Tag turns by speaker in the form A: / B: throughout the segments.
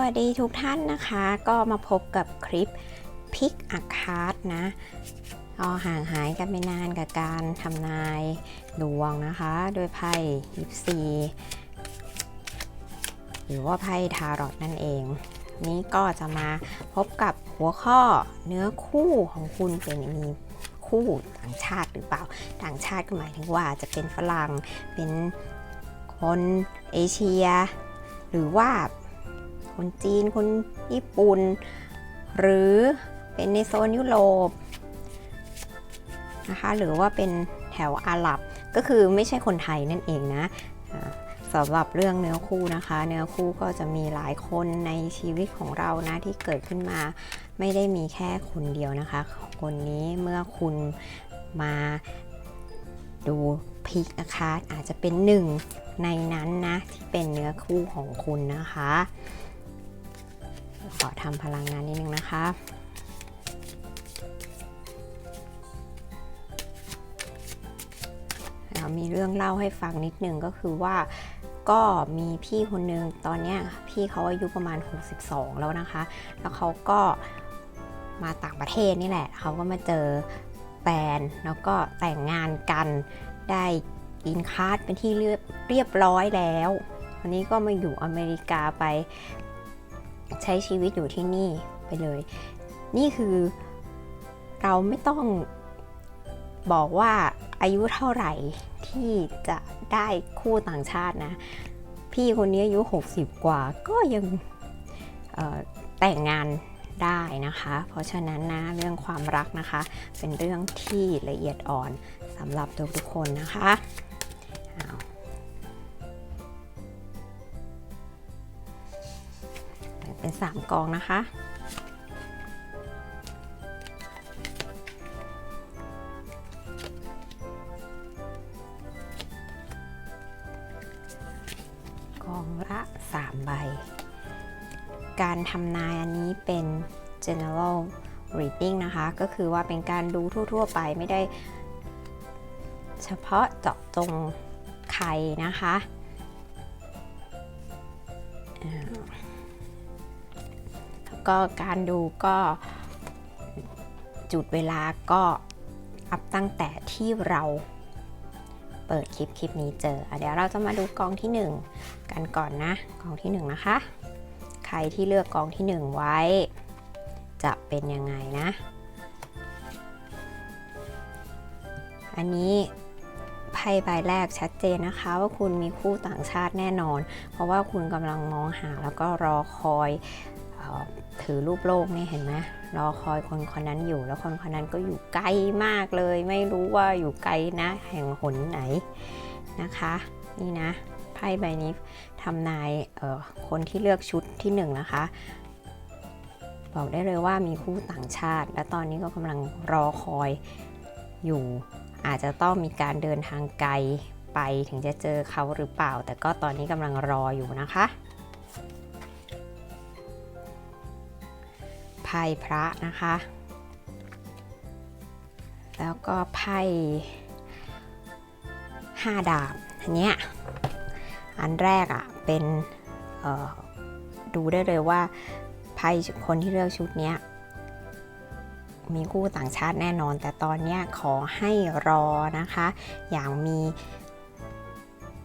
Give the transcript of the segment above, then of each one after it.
A: วัสดีทุกท่านนะคะ ก็มาพบกับคลิปพิกอักคาร์ดนะก็ห่างหายกันไปนานกับการทำนายดวงนะคะ โดยไพ่ยิปซีหรือว่าไพ่ทารอตนั่นเอง นี้ก็จะมาพบกับหัวข้อเนื้อคู่ของคุณเป็นมีคู่ต่างชาติหรือเปล่า ต่างชาติก็หมายถึงว่าจะเป็นฝรั่งเป็นคนเอเชีย หรือว่า คนจีน คนญี่ปุ่น หรือเป็นในโซนยุโรปนะคะหรือว่าเป็นแถวอาหรับก็คือไม่ใช่คนไทยนั่นเองนะสำหรับเรื่องเนื้อคู่นะคะ เนื้อคู่ก็จะมีหลายคนในชีวิตของเรานะที่เกิดขึ้นมา ไม่ได้มีแค่คนเดียวนะคะ คนนี้เมื่อคุณมาดูพิกนะคะอาจจะเป็นหนึ่งในนั้นนะที่เป็นเนื้อคู่ของคุณนะคะ ขอทำพลังงานนิดนึงนะคะเรามีเรื่องเล่าให้ฟังนิดนึงก็คือว่าก็มีพี่คนนึงตอนเนี้ยพี่เขาอายุประมาณ 62 แล้วนะคะ แล้วเขาก็มาต่างประเทศนี่แหละ เขาก็มาเจอแฟนแล้วก็แต่งงานกันได้กินคาร์ดเป็นที่เรียบเรียบร้อยแล้ววันนี้ก็มาอยู่อเมริกาไป ใช้ชีวิตอยู่ที่นี่ไปเลย นี่คือเราไม่ต้องบอกว่าอายุเท่าไหร่ที่จะได้คู่ต่างชาตินะ พี่คนนี้อายุ 60 กว่าก็ยังแต่งงานได้นะคะ เพราะฉะนั้นนะเรื่องความรักนะคะ เป็นเรื่องที่ละเอียดอ่อนสำหรับทุกๆคนนะคะ เป็น 3 กองนะคะ กองละ 3 ใบ การทำนายอันนี้เป็น general reading นะคะ ก็คือว่าเป็นการดูทั่ว ๆ ไปไม่ได้เฉพาะเจาะจงใครนะคะ ก็การดูก็จุดเวลาก็อัพตั้งแต่ที่เราเปิดคลิปคลิปนี้เจออเดี๋ยวเราจะมาดูกองที่ 1 กันก่อนนะ กองที่ 1 นะคะ ใครที่เลือกกองที่ 1 ไว้ จะเป็นยังไงนะ อันนี้ไพ่ใบแรกชัดเจนนะคะว่าคุณมีคู่ต่างชาติแน่นอน เพราะว่าคุณกำลังมองหาแล้วก็รอคอยออ ถือรูปโลกนี่เห็นไหมรอคอยคนคนนั้นอยู่ แล้วคนคนนั้นก็อยู่ไกลมากเลย ไม่รู้ว่าอยู่ไกลนะ แห่งหนไหนนะคะ นี่นะไพ่ใบนี้ทำนายเออคนที่เลือกชุดที่หนึ่งนะคะ บอกได้เลยว่ามีคู่ต่างชาติ และตอนนี้ก็กำลังรอคอยอยู่ อาจจะต้องมีการเดินทางไกลไปถึงจะเจอเขาหรือเปล่า แต่ก็ตอนนี้กำลังรออยู่นะคะ ไพ่พระนะคะ แล้วก็ไพ่ห้าดาบอันเนี้ยอันแรกอะ่ะเป็นดูได้เลยว่าไพ่คนที่เลือกชุดเนี้ยมีคู่ต่างชาติแน่นอน แต่ตอนเนี้ยขอให้รอนะคะ อย่างมี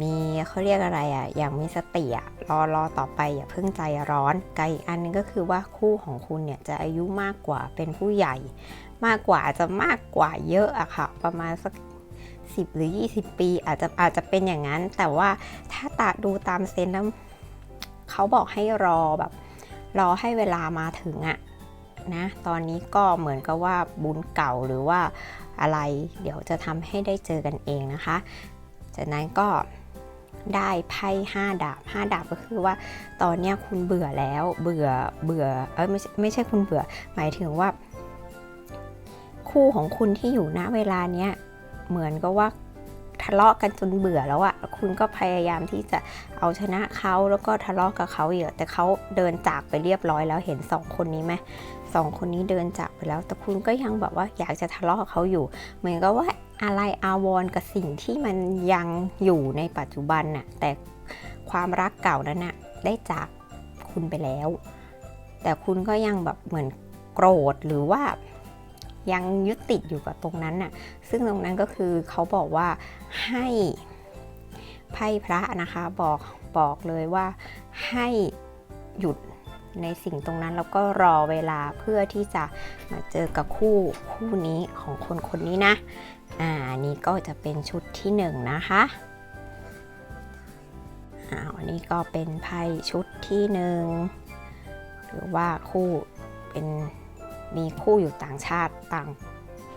A: มีเขาเรียกอะไรอะ่ะอย่างมีสติอะ รอรอต่อไปอย่าเพิ่งใจร้อนกับอีกอันนึงก็คือว่าคู่ของคุณเนี่ยจะอายุมากกว่าเป็นผู้ใหญ่ มากกว่าจะมากกว่าเยอะอะค่ะ ประมาณสัก10 หรือ 20 ปีอาจจะอาจจะเป็นอย่างนั้น แต่ว่าถ้าตาดูตามเซนแล้วเขาบอกให้รอแบบ รอให้เวลามาถึงอะนะตอนนี้ก็เหมือนกับว่าบุญเก่าหรือว่าอะไร เดี๋ยวจะทำให้ได้เจอกันเองนะคะ จากนั้นก็ ได้ไพ่ห้าดาบห้าดาบก็คือว่าตอนนี้คุณเบื่อแล้วเบื่อเบื่อเออไม่ใช่ไม่ใช่คุณเบื่อ หมายถึงว่า คู่ของคุณที่อยู่ณเวลาเนี้ยเหมือนกับว่า ทะเลาะกันจนเบื่อแล้วอะคุณก็พยายามที่จะเอาชนะเขาแล้วก็ทะเลาะกับเขาเยอะแต่เขาเดินจากไปเรียบร้อยแล้วเห็นสองคนนี้ไหมสองคนนี้เดินจากไปแล้ว แต่คุณก็ยังแบบว่าอยากจะทะเลาะกับเขาอยู่ เหมือนกับว่าอะไรอาวรกับสิ่งที่มันยังอยู่ในปัจจุบันน่ะแต่ความรักเก่านั้นน่ะได้จากคุณไปแล้ว แต่คุณก็ยังแบบเหมือนโกรธหรือว่า ยังยึดติดอยู่กับตรงนั้นน่ะ ซึ่งตรงนั้นก็คือเขาบอกว่าให้ไพ่พระนะคะบอกบอกเลยว่าให้หยุดในสิ่งตรงนั้นแล้วก็รอเวลาเพื่อที่จะมาเจอกับคู่คู่นี้ของคนคนนี้นะ อ่านี้ก็จะเป็นชุดที่หนึ่งนะคะอ่าอันนี้ก็เป็นไพ่ชุดที่หนึ่งหรือว่าคู่เป็น มีคู่อยู่ต่างชาติต่าง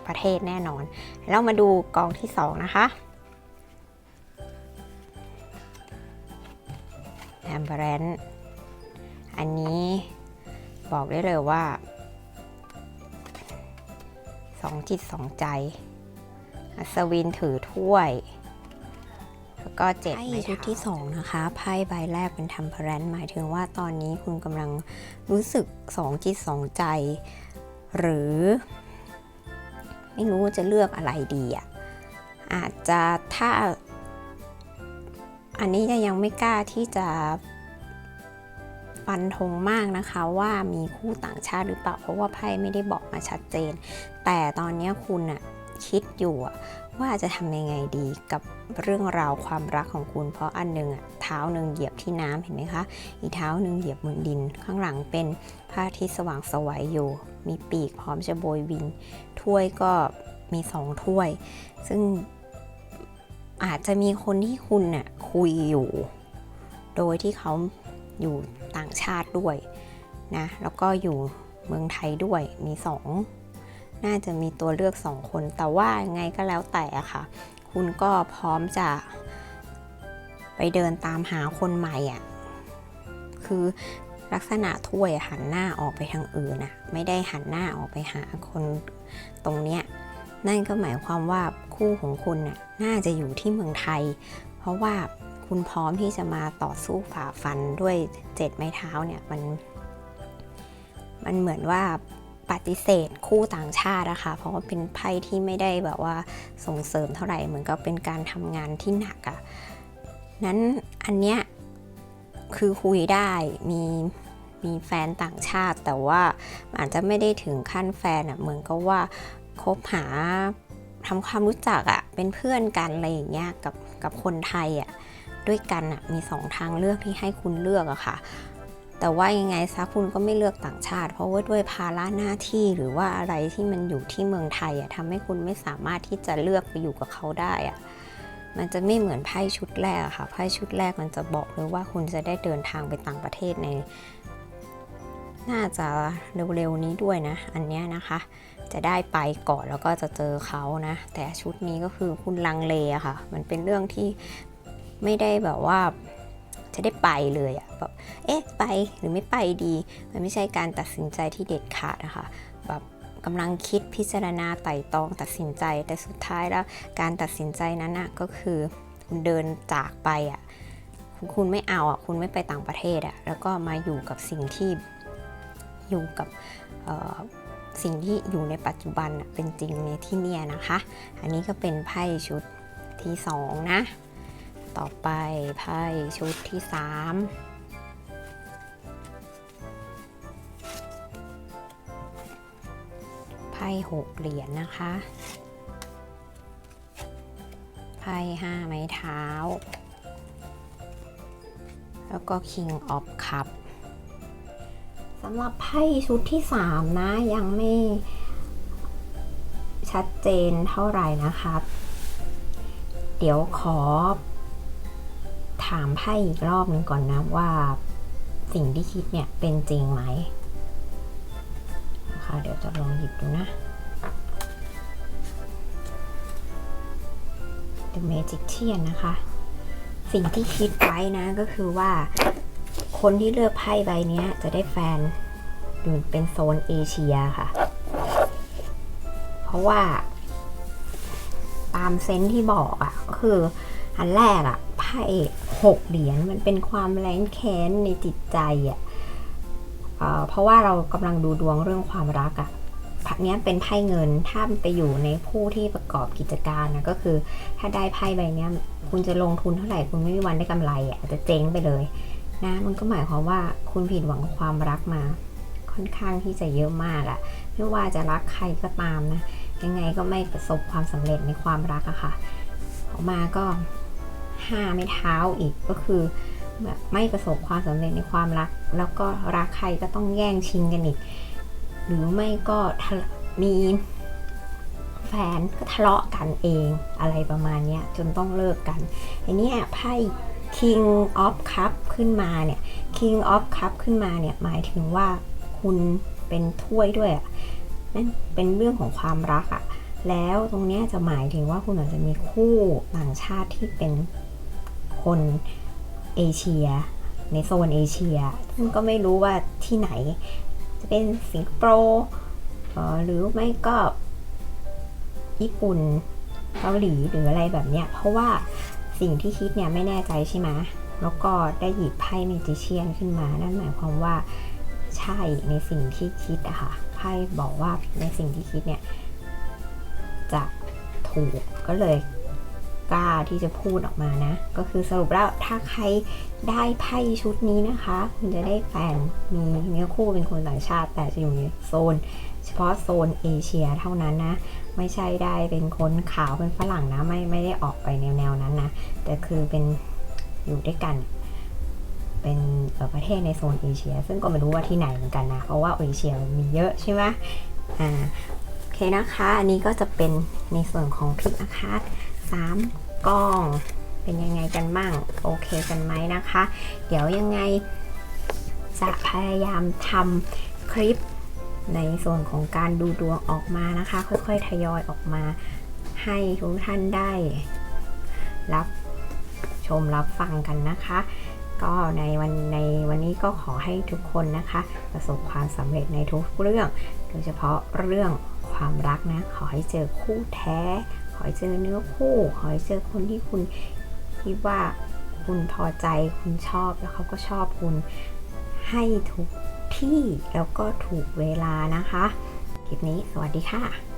A: ประเทศแน่นอนแล้วมาดูกองที่สองนะคะแอมเบรนอันนี้บอกได้เลยว่าสองจิตสองใจ อัศวินถือถ้วย แล้วก็เจ็ดไพ่ชุดที่สองนะคะไพ่ใบแรกเป็นทัมเพรนหมายถึงว่าตอนนี้คุณกำลังรู้สึกสองจิตสองใจ หรือ ไม่รู้จะเลือกอะไรดีอะอาจจะถ้า อันนี้ยังไม่กล้าที่จะฟันธงมากนะคะว่ามีคู่ต่างชาติหรือเปล่า เพราะว่าไพ่ไม่ได้บอกมาชัดเจน แต่ตอนนี้คุณอะคิดอยู่ว่าจะทำยังไงดีกับ เรื่องราวความรักของคุณ เพราะอันหนึ่งอะเท้าหนึ่งเหยียบที่น้ำเห็นไหมคะ อีเท้าหนึ่งเหยียบบนดิน ข้างหลังเป็นพระอาทิตย์สว่างสวัยอยู่ มีปีกพร้อมจะโบยบิน ถ้วยก็มีสองถ้วย ซึ่งอาจจะมีคนที่คุณน่ะคุยอยู่ โดยที่เขาอยู่ต่างชาติด้วยนะ แล้วก็อยู่เมืองไทยด้วย มีสองน่าจะมีตัวเลือกสองคน แต่ว่าไงก็แล้วแต่ค่ะ คุณก็พร้อมจะไปเดินตามหาคนใหม่อะคือลักษณะถ้วยหันหน้าออกไปทางอื่นนะไม่ได้หันหน้าออกไปหาคนตรงเนี้ย นั่นก็หมายความว่าคู่ของคุณน่ะน่าจะอยู่ที่เมืองไทย เพราะว่าคุณพร้อมที่จะมาต่อสู้ฝ่าฟันด้วยเจ็ดไม้เท้าเนี่ยมัน มันเหมือนว่า ปฏิเสธคู่ต่างชาตินะคะเพราะว่าเป็นไพ่ที่ไม่ได้แบบว่าส่งเสริมเท่าไหร่เหมือนกับเป็นการทำงานที่หนักอะ่ะนั้นอันเนี้ยคือคุยได้มีมีแฟนต่างชาติ แต่ว่าอาจจะไม่ได้ถึงขั้นแฟนอะ่ะเหมือนกับว่าคบหาทำความรู้จักอะ่ะเป็นเพื่อนกันอะไรอย่างเงี้ยกับกับคนไทยอะด้วยกันอะมีสองทางเลือกที่ให้คุณเลือกอะค่ะ แต่ว่ายังไงซะคุณก็ไม่เลือกต่างชาติ เพราะว่าด้วยภาระหน้าที่หรือว่าอะไรที่มันอยู่ที่เมืองไทยอะทำให้คุณไม่สามารถที่จะเลือกไปอยู่กับเขาได้อะมันจะไม่เหมือนไพ่ชุดแรกอะค่ะไพ่ชุดแรกมันจะบอกเลยว่าคุณจะได้เดินทางไปต่างประเทศใน น่าจะเร็วๆนี้ด้วยนะ อันเนี้ยนะคะ จะได้ไปก่อนแล้วก็จะเจอเขานะ แต่ชุดนี้ก็คือคุณลังเลอะค่ะ มันเป็นเรื่องที่ไม่ได้แบบว่า จะได้ไปเลยอะแบบเอ๊ะไปหรือไม่ไปดี มันไม่ใช่การตัดสินใจที่เด็ดขาดนะคะแบบกำลังคิดพิจารณาไต่ตองตัดสินใจ แต่สุดท้ายแล้วการตัดสินใจนั้นอะก็คือคุณเดินจากไปอะคุณคุณไม่เอาอะคุณไม่ไปต่างประเทศอะแล้วก็มาอยู่กับสิ่งที่อยู่กับสิ่งที่อยู่ในปัจจุบันเป็นจริงในที่เนี่ยนะคะ อันนี้ก็เป็นไพ่ชุดที่สองนะ ต่อไปไพ่ชุดที่สามไพ่หกเหรียญนะคะ ไพ่ห้าไม้เท้า แล้วก็ King of Cup สำหรับไพ่ชุดที่3นะ ยังไม่ชัดเจนเท่าไหร่นะครับ เดี๋ยวขอ ถามไพ่อีกรอบหนึงก่อนนะว่าสิ่งที่คิดเนี่ยเป็นจริงไหมนะคะเดี๋ยวจะลองหยิบดูนะ The Magician นะคะ สิ่งที่คิดไว้นะก็คือว่า คนที่เลือกไพ่ใบนี้จะได้แฟนอยู่เป็นโซนเอเชียค่ะ เพราะว่า ตามเซนส์ที่บอกอะ่ะ ก็คืออันแรกอะ่ะไพ่ หกเหรียญมันเป็นความแรงแค้นในจิตใจอะ่ะเอ่อเพราะว่าเรากำลังดูดวงเรื่องความรักอะ่ะพักนี้เป็นไพ่เงินถ้ามันไปอยู่ในผู้ที่ประกอบกิจการนะก็คือ ถ้าได้ไพ่ใบนี้คุณจะลงทุนเท่าไหร่คุณไม่มีวันได้กำไรอะอาจจะเจ๊งไปเลยนะมันก็หมายความว่าคุณผิดหวังกับความรักมา ค่อนข้างที่จะเยอะมากอะไม่ว่าจะรักใครก็ตามนะยังไงก็ไม่ประสบความสำเร็จในความรักอะค่ะ ออกมาก็ ห้าไม่เท้าอีกก็คือแบบไม่ประสบความสำเร็จในความรัก แล้วก็รักใครก็ต้องแย่งชิงกันอีก หรือไม่ก็มีแฟนก็ทะเลาะกันเองอะไรประมาณนี้จนต้องเลิกกันอันนี้ไพ่ King of Cup ขึ้นมาเนี่ย King of Cup ขึ้นมาเนี่ย หมายถึงว่าคุณเป็นถ้วยด้วยนั่นเป็นเรื่องของความรักอะแล้วตรงนี้จะหมายถึงว่าคุณอาจจะมีคู่ต่างชาติที่เป็น คนเอเชีย ในโซนเอเชีย ซึ่งก็ไม่รู้ว่าที่ไหน จะเป็นสิงคโปร์หรือไม่ก็ญี่ปุ่นเกาหลีหรืออะไรแบบเนี้ย เพราะว่าสิ่งที่คิดเนี่ยไม่แน่ใจใช่ไหมแล้วก็ได้หยิบไพ่เมจิเชียนขึ้นมา นั่นหมายความว่าใช่ในสิ่งที่คิดอะค่ะ ไพ่บอกว่าในสิ่งที่คิดเนี่ย จะถูก ก็เลย กล้าที่จะพูดออกมานะ ก็คือสรุปแล้วถ้าใครได้ไพ่ชุดนี้นะคะ คุณจะได้แฟนมีเนื้อคู่เป็นคนต่างชาติ แต่จะอยู่ในโซน เฉพาะโซนเอเชียเท่านั้นนะ ไม่ใช่ได้เป็นคนขาวเป็นฝรั่งนะ ไม่ไม่ได้ออกไปแนวแนวนั้นนะ แต่คือเป็นอยู่ด้วยกัน เป็นประเทศในโซนเอเชีย ซึ่งก็ไม่รู้ว่าที่ไหนเหมือนกันนะ เพราะว่าเอเชียมีเยอะใช่ไหมอ่าโอเคนะคะ อันนี้ก็จะเป็นในส่วนของพิกอาคาต 3กล้อง เป็นยังไงกันบ้าง โอเคกันไหมนะคะ เดี๋ยวยังไงจะพยายามทำคลิปในส่วนของการดูดวงออกมานะคะ ค่อยๆ ทยอยออกมา ให้ทุกท่านได้ รับชมรับฟังกันนะคะ ก็ในวันในวันนี้ก็ขอให้ทุกคนนะคะ ประสบความสำเร็จในทุกเรื่อง โดยเฉพาะเรื่องความรักนะ ขอให้เจอคู่แท้ ขอให้เจอเนื้อคู่ ขอให้เจอคนที่คุณคิดว่าคุณพอใจคุณชอบแล้วเขาก็ชอบคุณให้ทุกที่แล้วก็ถูกเวลานะคะ คลิปนี้สวัสดีค่ะ